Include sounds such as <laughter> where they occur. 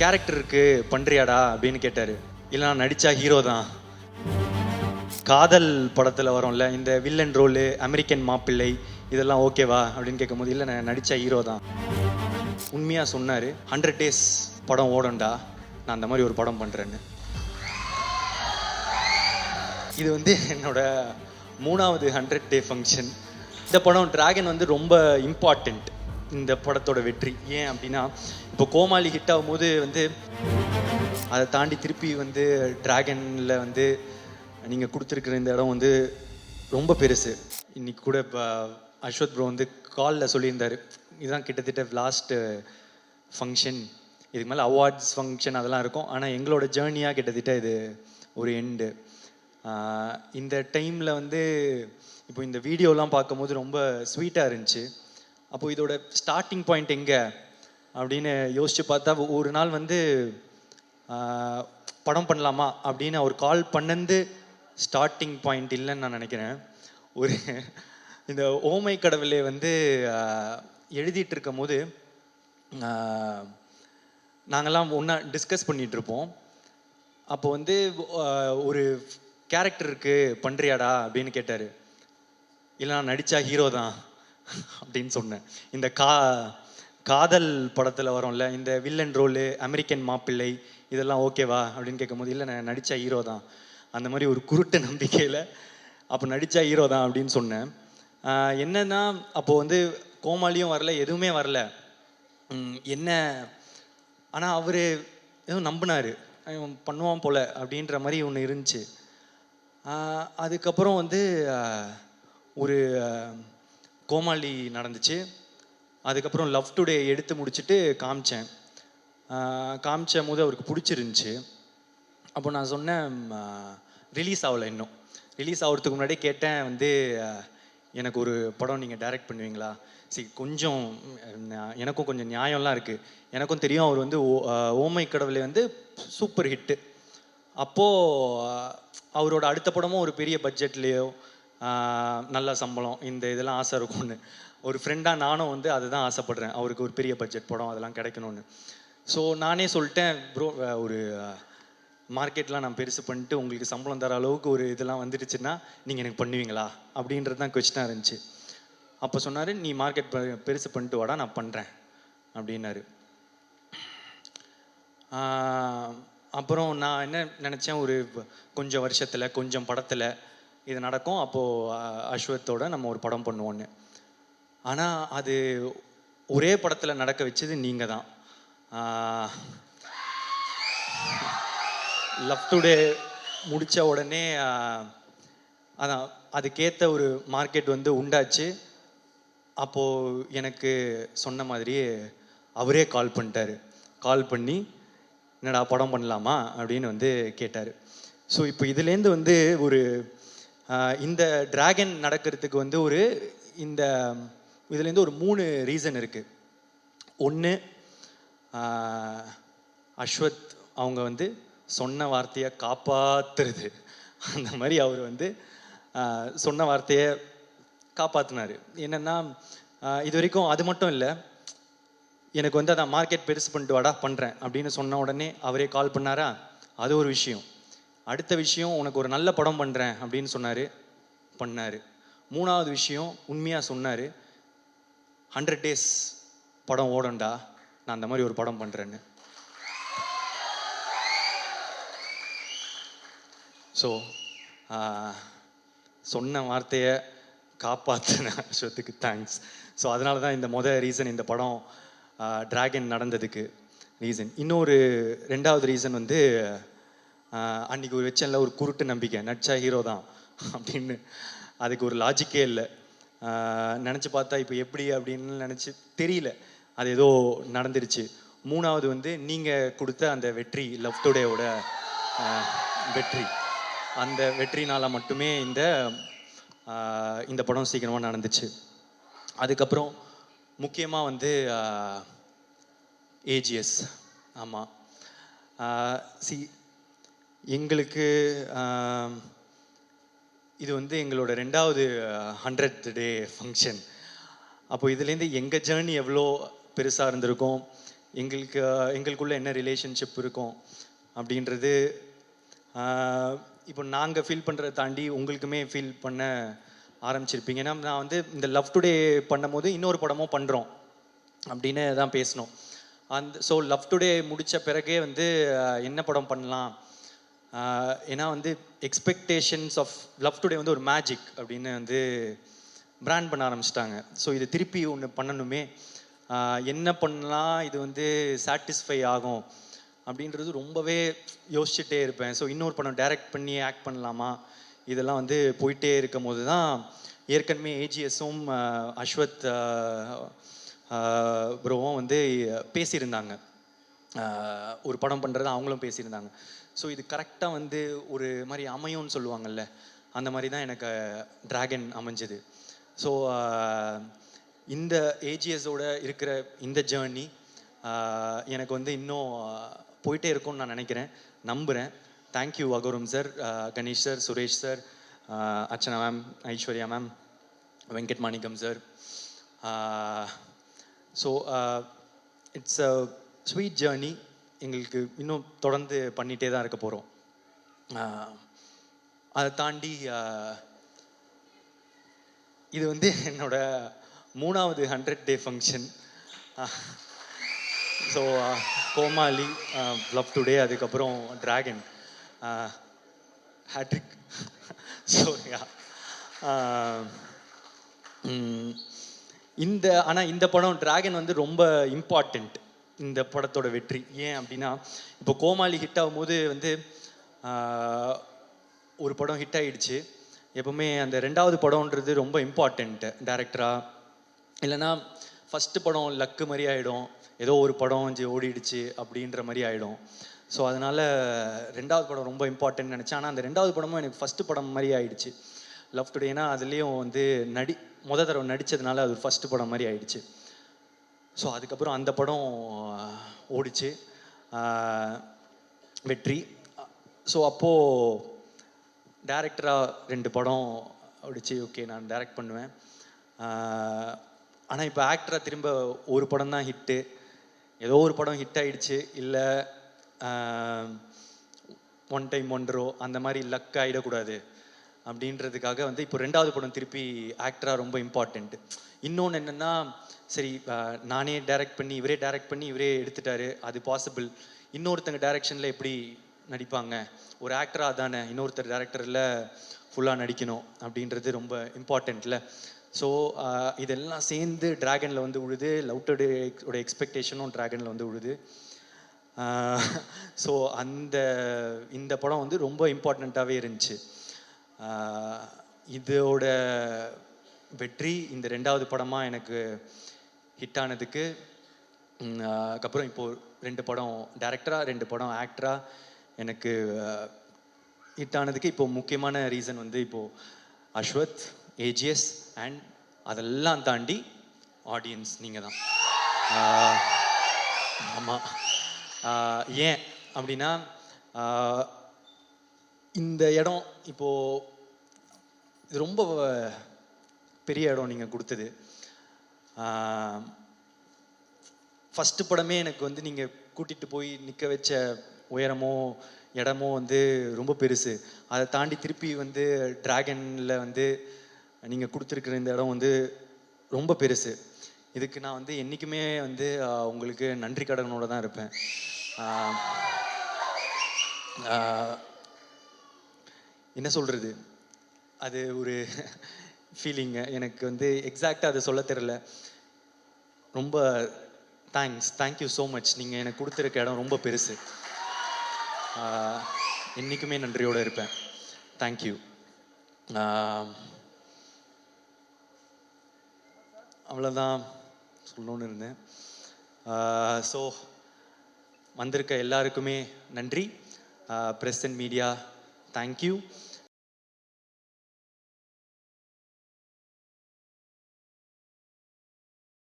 Character இருக்கு பண்றியாடா அப்படின்னு கேட்டாரு. இல்லை நான் நடிச்சா ஹீரோ தான். காதல் படத்தில் வரும்ல இந்த வில்லன் ரோலு அமெரிக்கன் மாப்பிள்ளை இதெல்லாம் ஓகேவா அப்படின்னு கேட்கும்போது இல்லை நான் நடித்த ஹீரோ தான். உண்மையாக சொன்னார் ஹண்ட்ரட் டேஸ் படம் ஓடண்டா நான் அந்த மாதிரி ஒரு படம் பண்ணுறேன்னு இது வந்து என்னோட மூணாவது ஹண்ட்ரட் டே ஃபங்க்ஷன் இந்த படம் டிராகன் வந்து ரொம்ப இம்பார்ட்டண்ட் இந்த படத்தோட வெற்றி. ஏன் அப்படின்னா இப்போ கோமாளி ஹிட் ஆகும்போது வந்து அதை தாண்டி திருப்பி வந்து டிராகனில் வந்து நீங்கள் கொடுத்துருக்குற இந்த இடம் வந்து ரொம்ப பெருசு. இன்னைக்கு கூட இப்போ அஸ்வத் ப்ரோ வந்து காலில் சொல்லியிருந்தார். இதுதான் கிட்டத்தட்ட லாஸ்ட்டு ஃபங்க்ஷன் இதுக்கு மேலே அவார்ட்ஸ் ஃபங்க்ஷன் அதெல்லாம் இருக்கும். ஆனால் எங்களோட ஜேர்னியாக கிட்டத்தட்ட இது ஒரு எண்டு இந்த டைமில் வந்து இப்போ இந்த வீடியோலாம் பார்க்கும்போது ரொம்ப ஸ்வீட்டாக இருந்துச்சு. அப்போ இதோட ஸ்டார்டிங் பாயிண்ட் எங்கே? அப்படின்னு யோசிச்சு பார்த்தா ஒரு நாள் வந்து படம் பண்ணலாமா அப்படின்னு அவர் கால் பண்ணந்து ஸ்டார்டிங் பாயிண்ட் இல்லைன்னு நான் நினைக்கிறேன். ஒரு இந்த ஓமை கடவுளே வந்து எழுதிட்டு இருக்கும் போது நாங்கள்லாம் ஒன்றா டிஸ்கஸ் பண்ணிட்டு இருப்போம். அப்போ வந்து ஒரு கேரக்டர் இருக்கு பண்றியாடா அப்படின்னு கேட்டார். இல்லை நான் நடித்தா ஹீரோ தான். அப்படின்னு சொன்னேன். இந்த கா காதல் படத்தில் வரும்ல இந்த வில்லன் ரோலு அமெரிக்கன் மாப்பிள்ளை இதெல்லாம் ஓகேவா அப்படின்னு கேட்கும்போது இல்லை நான் நடித்த ஹீரோ தான். அந்த மாதிரி ஒரு குருட்டு நம்பிக்கையில் அப்போ நடித்த ஹீரோ தான் அப்படின்னு சொன்னேன். என்னன்னா அப்போது வந்து கோமாளியும் வரல எதுவுமே வரல. என்ன ஆனால் அவர் ஏதோ நம்பினார். பண்ணுவான் போல அப்படின்ற மாதிரி ஒன்று இருந்துச்சு. அதுக்கப்புறம் வந்து ஒரு கோமாளி நடந்துச்சு. அதுக்கப்புறம் லவ் டுடே எடுத்து முடிச்சுட்டு காமிச்சேன். காமிச்சும் காமிச்ச போது அவருக்கு பிடிச்சிருந்துச்சு. அப்போ நான் சொன்னேன் ரிலீஸ் ஆகலை இன்னும். ரிலீஸ் ஆகிறதுக்கு முன்னாடி கேட்டேன் வந்து எனக்கு ஒரு படம் நீங்கள் டைரக்ட் பண்ணுவீங்களா? சரி கொஞ்சம் எனக்கும் கொஞ்சம் நியாயம்லாம் இருக்குது எனக்கும் தெரியும் அவர் வந்து ஓ- ஓமை கடவுளை வந்து சூப்பர் ஹிட்டு அப்போது அவரோட அடுத்த படமும் ஒரு பெரிய பட்ஜெட்லேயோ நல்ல சம்பளம் இந்த இதெல்லாம் ஆசை இருக்கும்னு. ஒரு ஃப்ரெண்டாக நானும் வந்து அதுதான் ஆசைப்படுறேன். அவருக்கு ஒரு பெரிய பட்ஜெட் படம் அதெல்லாம் கிடைக்கணும்னு. ஸோ நானே சொல்லிட்டேன் ப்ரோ ஒரு மார்க்கெட்லாம் நான் பெருசு பண்ணிட்டு உங்களுக்கு சம்பளம் தர அளவுக்கு ஒரு இதெல்லாம் வந்துடுச்சுன்னா நீங்கள் எனக்கு பண்ணுவீங்களா? அப்படின்றது தான் கொஸ்டினாக இருந்துச்சு. அப்போ சொன்னார் நீ மார்க்கெட் பெருசு பண்ணிட்டு வாடா நான் பண்ணுறேன் அப்படின்னாரு. அப்புறம் நான் என்ன நினச்சேன் ஒரு கொஞ்சம் வருஷத்தில் கொஞ்சம் படத்தில் இது நடக்கும். அப்போது அஸ்வத்தோட நம்ம ஒரு படம் பண்ணுவோன்னு. ஆனால் அது ஒரே படத்தில் நடக்க வச்சது நீங்கள் தான். லவ் டுடே முடித்த உடனே அதான் அதுக்கேற்ற ஒரு மார்க்கெட் வந்து உண்டாச்சு. அப்போது எனக்கு சொன்ன மாதிரியே அவரே கால் பண்ணிட்டாரு. கால் பண்ணி என்னடா படம் பண்ணலாமா? அப்படின்னு வந்து கேட்டார். ஸோ இப்போ இதுலேருந்து வந்து ஒரு இந்த டிராகன் நடக்கிறதுக்கு வந்து ஒரு இந்த இதுலேருந்து ஒரு மூணு ரீசன் இருக்குது ஒன்று அஸ்வத் அவங்க வந்து சொன்ன வார்த்தையை காப்பாத்துறது. அந்த மாதிரி அவர் வந்து சொன்ன வார்த்தையை காப்பாற்றினார் என்னென்னா இது வரைக்கும் அது மட்டும் இல்லை எனக்கு வந்து அதான் மார்க்கெட் பெருசு பண்ணிட்டு வாடா பண்ணுறேன் அப்படின்னு சொன்ன உடனே அவரே கால் பண்ணாரா? அது ஒரு விஷயம். அடுத்த விஷயம் உனக்கு ஒரு நல்ல படம் பண்ணுறேன் அப்படின்னு சொன்னார் பண்ணார். மூணாவது விஷயம் உண்மையாக சொன்னார் ஹண்ட்ரட் டேஸ் படம் ஓடண்டா நான் அந்த மாதிரி ஒரு படம் பண்ணுறேன்னு ஸோ சொன்ன வார்த்தையை காப்பாற்றின அஸ்வத்துக்கு தேங்க்ஸ் ஸோ அதனால தான் இந்த மொதல் ரீசன் இந்த படம் டிராகன் நடந்ததுக்கு ரீசன் இன்னொரு ரெண்டாவது ரீசன் வந்து அன்னைக்கு ஒரு வச்சனில் ஒரு குருட்டு நம்பிக்கை நட்சா ஹீரோ தான் அப்படின்னு. அதுக்கு ஒரு லாஜிக்கே இல்லை. நினச்சி பார்த்தா இப்போ எப்படி அப்படின்னு நினச்சி தெரியல. அது ஏதோ நடந்துருச்சு. மூணாவது வந்து நீங்கள் கொடுத்த அந்த வெற்றி லவ் டுடேவோட வெற்றி. அந்த வெற்றினால் மட்டுமே இந்த இந்த படம் சீக்கிரமாக நடந்துச்சு. அதுக்கப்புறம் முக்கியமாக வந்து ஏஜிஎஸ் ஆமாம் சி எங்களுக்கு இது வந்து எங்களோட ரெண்டாவது ஹண்ட்ரட் டே ஃபங்க்ஷன் அப்போ இதுலேருந்து எங்கள் ஜேர்னி எவ்வளோ பெருசாக இருந்திருக்கும் எங்களுக்கு எங்களுக்குள்ள என்ன ரிலேஷன்ஷிப் இருக்கும் அப்படின்றது இப்போ நாங்கள் ஃபீல் பண்ணுறதை தாண்டி உங்களுக்குமே ஃபீல் பண்ண ஆரம்பிச்சிருப்பீங்க. ஏன்னா நான் வந்து இந்த லவ் டுடே பண்ணும்போது இன்னொரு படமும் பண்ணுறோம் அப்படின்னு தான் பேசினோம் அந்த ஸோ லவ் டுடே முடித்த பிறகே வந்து என்ன படம் பண்ணலாம்? ஏன்னா வந்து எக்ஸ்பெக்டேஷன்ஸ் ஆஃப் லவ் டுடே வந்து ஒரு மேஜிக் அப்படின்னு வந்து பிராண்ட் பண்ண ஆரம்பிச்சிட்டாங்க. ஸோ இது திருப்பி ஒன்று பண்ணணுமே. என்ன பண்ணலாம் இது வந்து சாட்டிஸ்ஃபை ஆகும் அப்படின்றது ரொம்பவே யோசிச்சுட்டே இருப்பேன். ஸோ இன்னொரு படம் டைரக்ட் பண்ணி ஆக்ட் பண்ணலாமா? இதெல்லாம் வந்து போயிட்டே இருக்கும் போது தான் ஏற்கனவே ஏஜிஎஸும் அஸ்வத் ப்ரோவும் வந்து பேசியிருந்தாங்க. ஒரு படம் பண்ணுறது அவங்களும் பேசியிருந்தாங்க. ஸோ இது கரெக்டாக வந்து ஒரு மாதிரி அமையும்னு சொல்லுவாங்கல்ல அந்த மாதிரி தான் எனக்கு டிராகன் அமைஞ்சது. ஸோ இந்த ஏஜிஎஸோட இருக்கிற இந்த ஜேர்னி எனக்கு வந்து இன்னும் போயிட்டே இருக்கும்னு நான் நினைக்கிறேன். நம்புகிறேன் thank you Agoram sir Ganesh sir Suresh sir Archana ma'am Aishwarya ma'am Venkat Manickam sir so it's a sweet journey எங்களுக்கு இன்னும் தொடர்ந்து பண்ணிகிட்டே தான் இருக்க போகிறோம் அதை தாண்டி இது வந்து என்னோட மூணாவது hundred day function so Comali love today அதுக்கப்புறம் டிராகன் ஹேட்ரிக் ஸோ இந்த ஆனால் இந்த படம் டிராகன் வந்து ரொம்ப இம்பார்ட்டண்ட் இந்த படத்தோட வெற்றி. ஏன் அப்படின்னா இப்போ கோமாளி ஹிட் ஆகும்போது வந்து ஒரு படம் ஹிட் ஆகிடுச்சு எப்பவுமே அந்த ரெண்டாவது படம்ன்றது ரொம்ப இம்பார்ட்டண்ட்டு டேரக்டராக இல்லைன்னா ஃபஸ்ட்டு படம் லக்கு மாதிரி ஆகிடும் ஏதோ ஒரு படம் வந்து ஓடிடுச்சு அப்படின்ற மாதிரி ஆகிடும் ஸோ அதனால் ரெண்டாவது படம் ரொம்ப இம்பார்ட்டன்ட் நினச்சேன். ஆனால் அந்த ரெண்டாவது படமும் எனக்கு ஃபஸ்ட்டு படம் மாதிரி ஆயிடுச்சு. லவ் டுடேனா அதுலேயும் வந்து நடி முத தடவை நடித்ததுனால அது ஃபஸ்ட்டு படம் மாதிரி ஆயிடுச்சு. ஸோ அதுக்கப்புறம் அந்த படம் ஓடிச்சு. வெற்றி. ஸோ அப்போது டேரக்டராக ரெண்டு படம் ஓடிச்சு. ஓகே நான் டைரக்ட் பண்ணுவேன். ஆனால் இப்போ ஆக்டராக திரும்ப ஒரு படம் தான் ஹிட்டு ஏதோ ஒரு படம் ஹிட் ஆகிடுச்சு இல்லை ஒன் டைம் ஒன்றோ அந்த மாதிரி லக் ஆகிடக்கூடாது அப்படின்றதுக்காக வந்து இப்போ ரெண்டாவது படம் திருப்பி ஆக்டராக ரொம்ப இம்பார்ட்டண்ட் இன்னொன்று என்னென்னா சரி நானே டைரக்ட் பண்ணி இவரே டைரக்ட் பண்ணி இவரே எடுத்துட்டாரு அது பாசிபிள் இன்னொருத்தங்க டைரக்ஷனில் எப்படி நடிப்பாங்க? ஒரு ஆக்டராக தானே இன்னொருத்தர் டேரக்டரில் ஃபுல்லாக நடிக்கணும் அப்படின்றது ரொம்ப இம்பார்ட்டண்ட்ல ஸோ இதெல்லாம் சேர்ந்து டிராகனில் வந்து உழுது லவ் உடைய எக்ஸ்பெக்டேஷனும் டிராகனில் வந்து உழுது. ஸோ <laughs> அந்த இந்த படம் வந்து ரொம்ப இம்பார்ட்டண்ட்டாகவே இருந்துச்சு. இதோட வெற்றி இந்த ரெண்டாவது படமாக எனக்கு ஹிட் ஆனதுக்கு அதுக்கப்புறம் இப்போது ரெண்டு படம் டேரக்டராக ரெண்டு படம் ஆக்டராக எனக்கு ஹிட் ஆனதுக்கு இப்போ முக்கியமான ரீசன் வந்து இப்போது அஸ்வத் ஏஜிஎஸ் அண்ட் அதெல்லாம் தாண்டி ஆடியன்ஸ் நீங்கள் தான். ஆமாம் ஏன் அப்படின்னா இந்த இடம் இப்போது இது ரொம்ப பெரிய இடம் நீங்கள் கொடுத்தது. ஃபஸ்ட்டு படமே எனக்கு வந்து நீங்கள் கூட்டிகிட்டு போய் நிற்க வச்ச உயரமோ இடமோ வந்து ரொம்ப பெருசு. அதை தாண்டி திருப்பி வந்து டிராகனில் வந்து நீங்கள் கொடுத்துருக்குற இந்த இடம் வந்து ரொம்ப பெருசு. இதுக்கு நான் வந்து என்றைக்குமே வந்து உங்களுக்கு நன்றி கடனோடு தான் இருப்பேன். என்ன சொல்கிறது அது ஒரு ஃபீலிங்கு எனக்கு வந்து எக்ஸாக்டாக அதை சொல்ல தெரில ரொம்ப தேங்க்ஸ் தேங்க்யூ ஸோ மச் நீங்கள் எனக்கு கொடுத்துருக்க இடம் ரொம்ப பெருசு. என்றைக்குமே நன்றியோடு இருப்பேன். தேங்க்யூ அவ்வளோதான் சொல்லணும்னு இருந்தேன். ஸோ வந்திருக்க எல்லாருக்குமே நன்றி. Press and media thank you